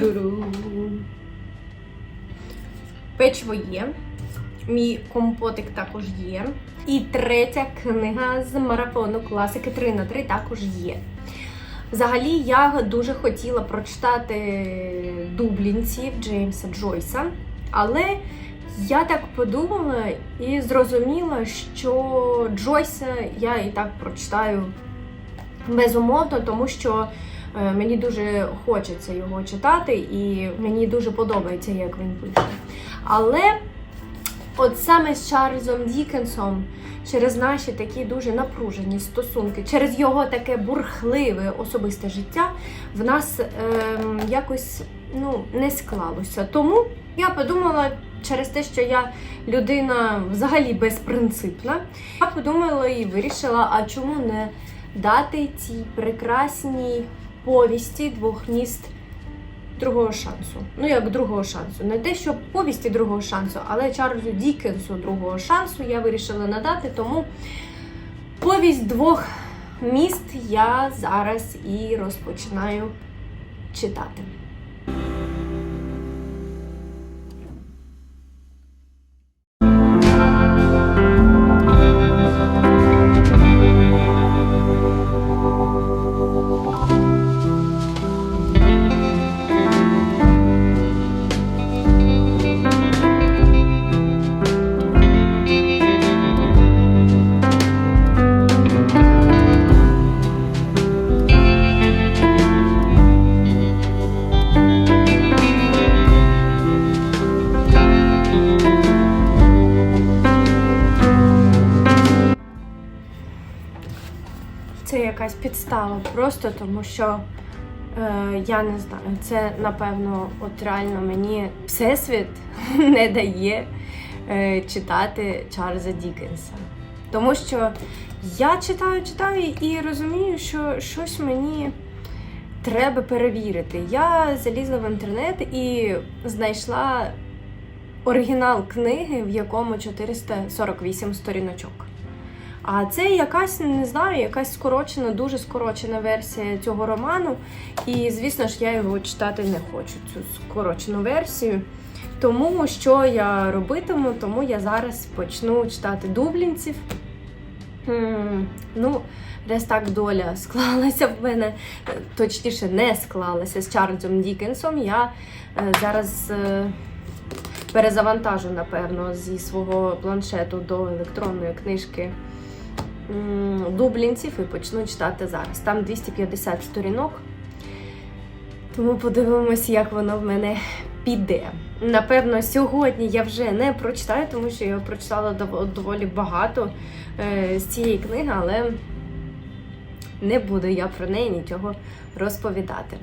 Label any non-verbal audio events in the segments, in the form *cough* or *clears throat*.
Туруру. Печиво є. Мій компотик також є. І третя книга з марафону класики 3 на 3 також є. Взагалі, я дуже хотіла прочитати дублінців Джеймса Джойса, але я так подумала і зрозуміла, що Джойса я і так прочитаю безумовно, тому що мені дуже хочеться його читати, і мені дуже подобається, як він пише. Але от саме з Чарльзом Дікенсом, через наші такі дуже напружені стосунки, через його таке бурхливе особисте життя, в нас ем, якось ну, не склалося. Тому я подумала. Через те, що я людина взагалі безпринципна, я подумала і вирішила, а чому не дати цій прекрасній повісті двох міст другого шансу. Ну, як другого шансу. Не те, що повісті другого шансу, але Чарльзу Дікенсу другого шансу я вирішила надати, тому повість двох міст я зараз і розпочинаю читати. Якась підстава просто, тому що е, я не знаю, це напевно, от реально мені всесвіт *laughs* не дає е, читати Чарльза Дікенса. Тому що я читаю, читаю і розумію, що щось мені треба перевірити. Я залізла в інтернет і знайшла оригінал книги, в якому 448 сторіночок. А це якась, не знаю, якась скорочена, дуже скорочена версія цього роману. І, звісно ж, я його читати не хочу, цю скорочену версію. Тому що я робитиму, тому я зараз почну читати дублінців. Хм, ну, десь так доля склалася в мене, е, точніше, не склалася з Чарльзом Дікенсом. Я е, зараз е, перезавантажу, напевно, зі свого планшету до електронної книжки дублінців і почну читати зараз. Там 250 сторінок. Тому подивимось, як воно в мене піде. Напевно, сьогодні я вже не прочитаю, тому що я прочитала доволі багато е, з цієї книги, але не буду я про неї нічого розповідати.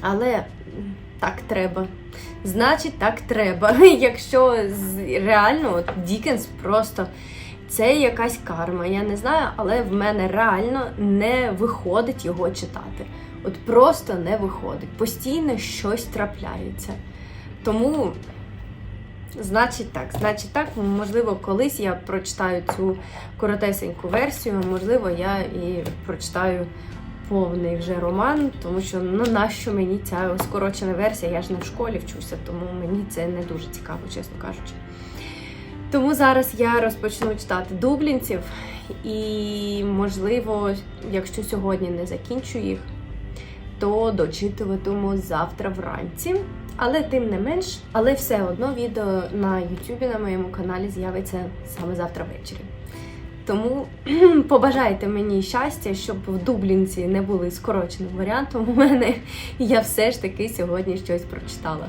Але так треба. Значить, так треба. *laughs* Якщо реально от Дікенс просто це якась карма, я не знаю, але в мене реально не виходить його читати. От просто не виходить. Постійно щось трапляється. Тому, значить так, значить так, можливо, колись я прочитаю цю коротесеньку версію, можливо, я і прочитаю повний вже роман, тому що ну нащо мені ця скорочена версія? Я ж не в школі вчуся, тому мені це не дуже цікаво, чесно кажучи. Тому зараз я розпочну читати дублінців, і, можливо, якщо сьогодні не закінчу їх, то дочитуватиму завтра вранці. Але тим не менш, але все одно відео на Ютубі на моєму каналі з'явиться саме завтра ввечері. Тому *clears throat* побажайте мені щастя, щоб в Дублінці не були скороченим варіантом у мене. Я все ж таки сьогодні щось прочитала.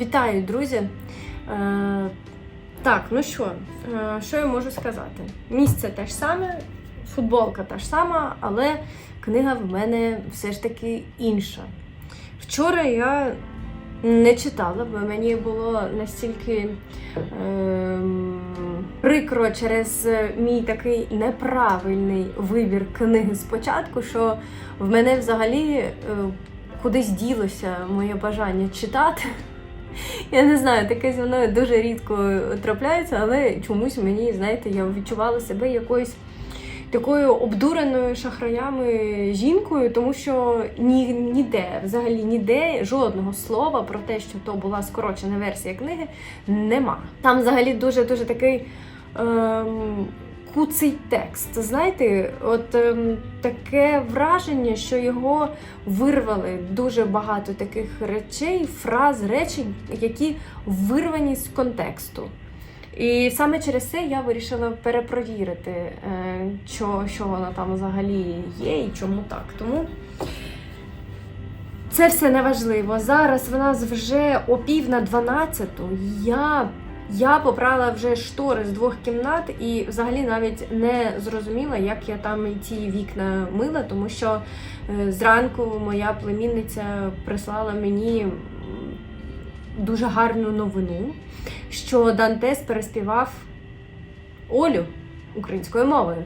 Вітаю, друзі! Е, так, ну що, е, що я можу сказати? Місце те ж саме, футболка та ж сама, але книга в мене все ж таки інша. Вчора я не читала, бо мені було настільки ем, прикро через мій такий неправильний вибір книги спочатку, що в мене взагалі е, кудись ділося моє бажання читати. *laughs* Я не знаю, таке зі мною дуже рідко трапляється, але чомусь мені, знаєте, я відчувала себе якоюсь такою обдуреною шахраями жінкою, тому що ні, ніде, взагалі ніде жодного слова про те, що то була скорочена версія книги, нема. Там взагалі дуже дуже такий. Ем, Куций текст. Знаєте, от ем, таке враження, що його вирвали дуже багато таких речей, фраз, речень, які вирвані з контексту. І саме через це я вирішила перепровірити, е, що, що вона там взагалі є і чому так. Тому це все неважливо. Зараз в нас вже о пів на дванадцяту. Я, я попрала вже штори з двох кімнат і взагалі навіть не зрозуміла, як я там і ці вікна мила, тому що е, зранку моя племінниця прислала мені дуже гарну новину, що Дантес переспівав Олю українською мовою.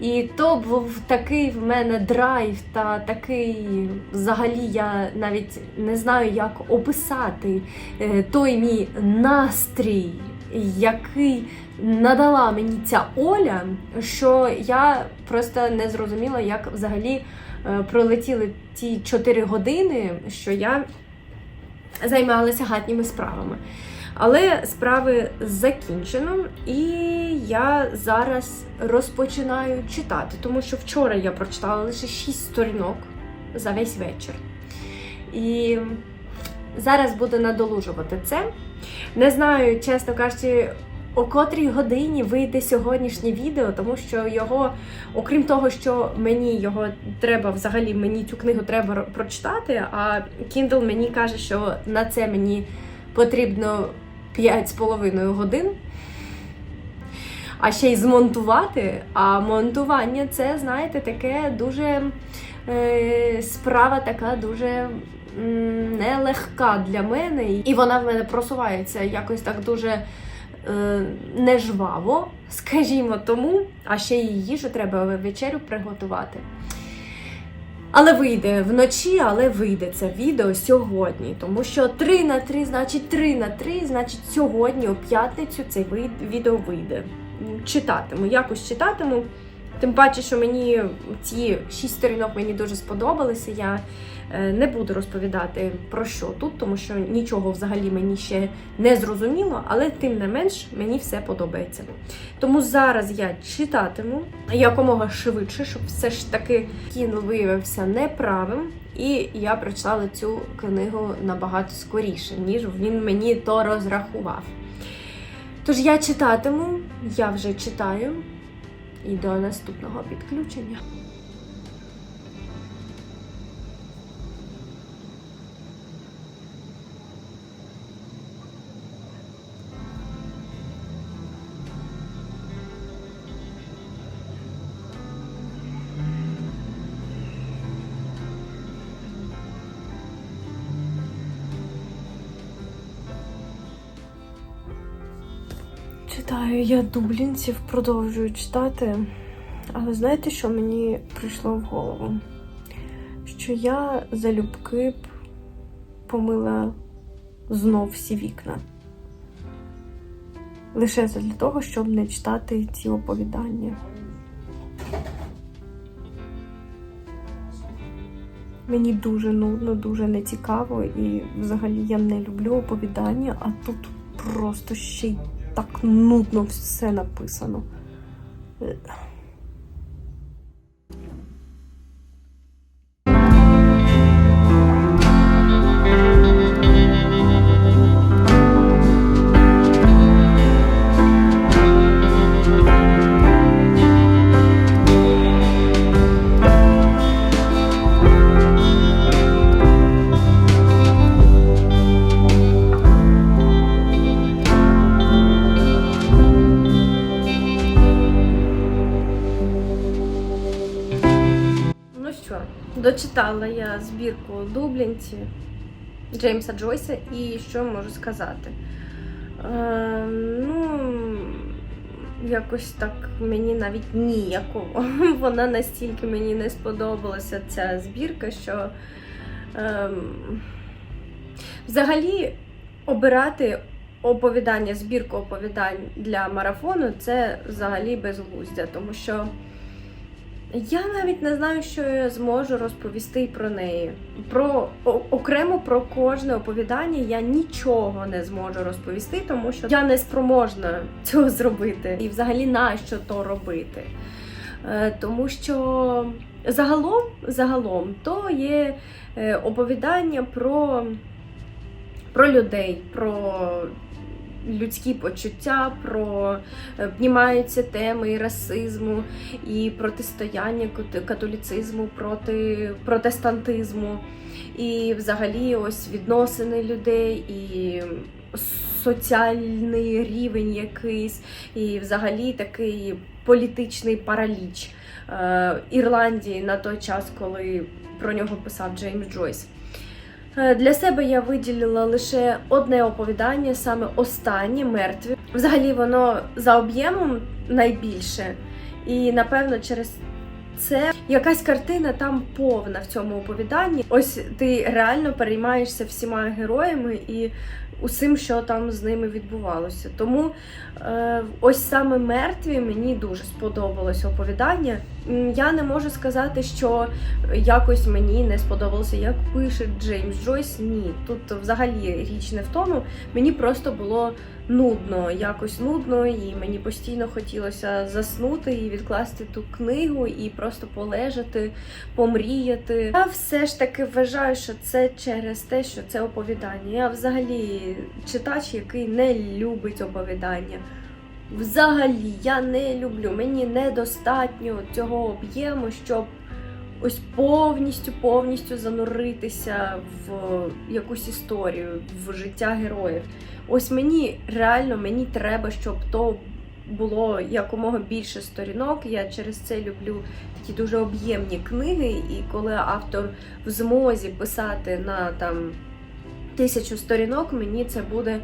І то був такий в мене драйв та такий, взагалі, я навіть не знаю, як описати е, той мій настрій, який надала мені ця Оля, що я просто не зрозуміла, як взагалі е, пролетіли ті 4 години, що я займалася хатніми справами. Але справи закінчено, і я зараз розпочинаю читати, тому що вчора я прочитала лише 6 сторінок за весь вечір. І зараз буду надолужувати це. Не знаю, чесно кажучи, о котрій годині вийде сьогоднішнє відео, тому що його, окрім того, що мені його треба взагалі, мені цю книгу треба прочитати, а Kindle мені каже, що на це мені потрібно 5,5 годин. А ще й змонтувати. А монтування це, знаєте, таке дуже е, справа така дуже нелегка для мене. І вона в мене просувається якось так дуже е, нежваво, скажімо тому. А ще й їжу треба вечерю приготувати. Але вийде вночі, але вийде це відео сьогодні. Тому що 3 на 3, значить 3 на 3, значить сьогодні, у п'ятницю, це відео вийде. Читатиму, якось читатиму. Тим паче, що мені ці шість сторінок мені дуже сподобалися. Я не буду розповідати про що тут, тому що нічого взагалі мені ще не зрозуміло, але тим не менш мені все подобається. Тому зараз я читатиму якомога швидше, щоб все ж таки кін виявився неправим. І я прочитала цю книгу набагато скоріше, ніж він мені то розрахував. Тож я читатиму, я вже читаю, і до наступного підключення. Читаю я дублінців, продовжую читати. Але знаєте, що мені прийшло в голову? Що я залюбки б помила знов всі вікна. Лише для того, щоб не читати ці оповідання. Мені дуже нудно, дуже нецікаво, і взагалі я не люблю оповідання, а тут просто ще й так нудно все написано. Дочитала я збірку дублінці Джеймса Джойса, і що можу сказати? Е, ну, якось так мені навіть ніяково. *laughs* Вона настільки мені не сподобалася ця збірка, що ем, взагалі обирати оповідання, збірку оповідань для марафону це взагалі безглуздя, тому що Я навіть не знаю, що я зможу розповісти про неї. Про окремо про кожне оповідання я нічого не зможу розповісти, тому що я не спроможна цього зробити. І взагалі нащо то робити. Е, Тому що загалом, загалом, то є е, оповідання про, про людей, про людські почуття, про е, піднімаються теми расизму, і протистояння католіцизму проти протестантизму, і взагалі ось відносини людей, і соціальний рівень якийсь, і взагалі такий політичний параліч е, Ірландії на той час, коли про нього писав Джеймс Джойс. Е, Для себе я виділила лише одне оповідання, саме останнє мертві. Взагалі воно за об'ємом найбільше, і напевно через це якась картина там повна в цьому оповіданні. Ось ти реально переймаєшся всіма героями і усім, що там з ними відбувалося. Тому е, ось саме мертві мені дуже сподобалось оповідання. Я не можу сказати, що якось мені не сподобалося, як пише Джеймс Джойс. Ні, тут взагалі річ не в тому. Мені просто було нудно, якось нудно, і мені постійно хотілося заснути і відкласти ту книгу і просто полежати, помріяти. Я все ж таки вважаю, що це через те, що це оповідання. Я взагалі читач, який не любить оповідання. Взагалі, я не люблю. Мені недостатньо цього об'єму, щоб ось повністю повністю зануритися в якусь історію, в життя героїв. Ось мені реально мені треба, щоб то було якомога більше сторінок. Я через це люблю такі дуже об'ємні книги, і коли автор в змозі писати на там тисячу сторінок, мені це буде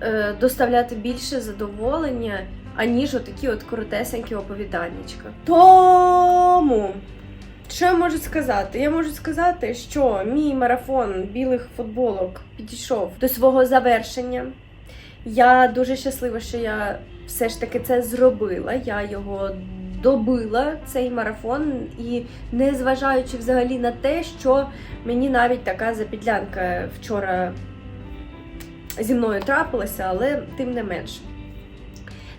е, доставляти більше задоволення, аніж отакі от коротесенькі оповіданнячка. Тому. Що я можу сказати? Я можу сказати, що мій марафон білих футболок підійшов до свого завершення. Я дуже щаслива, що я все ж таки це зробила. Я його добила, цей марафон, і незважаючи взагалі на те, що мені навіть така запідлянка вчора зі мною трапилася, але тим не менш.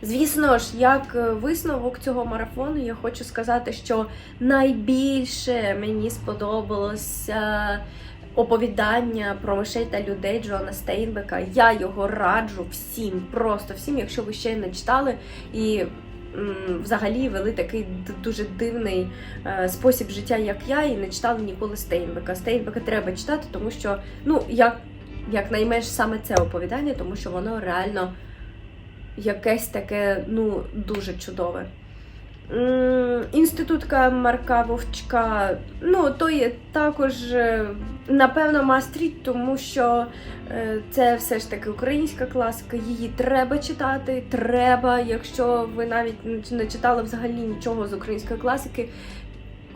Звісно ж, як е, висновок цього марафону, я хочу сказати, що найбільше мені сподобалося оповідання про мишей та людей Джона Стейнбека. Я його раджу всім, просто всім, якщо ви ще не читали і м, взагалі вели такий дуже дивний е, спосіб життя, як я, і не читали ніколи Стейнбека. Стейнбека треба читати, тому що, ну, як, як найменш саме це оповідання, тому що воно реально якесь таке, ну, дуже чудове. Інститутка Марка Вовчка, ну, то є також, е, напевно, мастріт, тому що е, це все ж таки українська класика, її треба читати. Треба, якщо ви навіть не- читали взагалі нічого з української класики.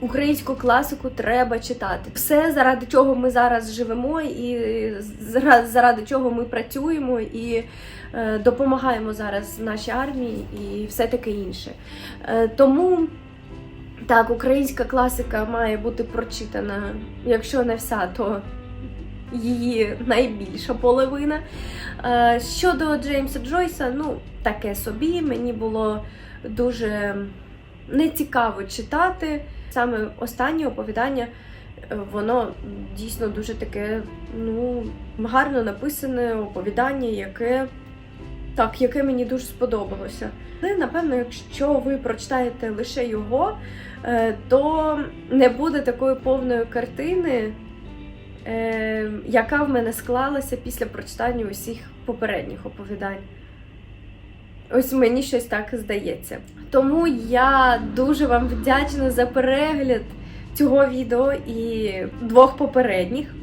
Українську класику треба читати. Все, заради чого ми зараз живемо, і заради чого ми працюємо і допомагаємо зараз нашій армії і все таке інше. Е, тому так, українська класика має бути прочитана, якщо не вся, то її найбільша половина. Е, щодо Джеймса Джойса, ну, таке собі, мені було дуже нецікаво читати. Саме останнє оповідання, е, воно дійсно дуже таке, ну, гарно написане оповідання, яке. Так, яке мені дуже сподобалося. Але, напевно, якщо ви прочитаєте лише його, е, то не буде такої повної картини, е, яка в мене склалася після прочитання усіх попередніх оповідань. Ось мені щось так здається. Тому я дуже вам вдячна за перегляд цього відео і двох попередніх.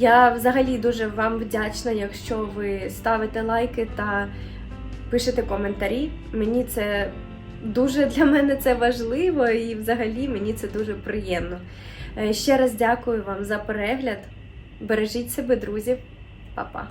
Я взагалі дуже вам вдячна, якщо ви ставите лайки та пишете коментарі. Мені це дуже для мене це важливо і взагалі мені це дуже приємно. Е, Ще раз дякую вам за перегляд. Бережіть себе, друзі. Па-па.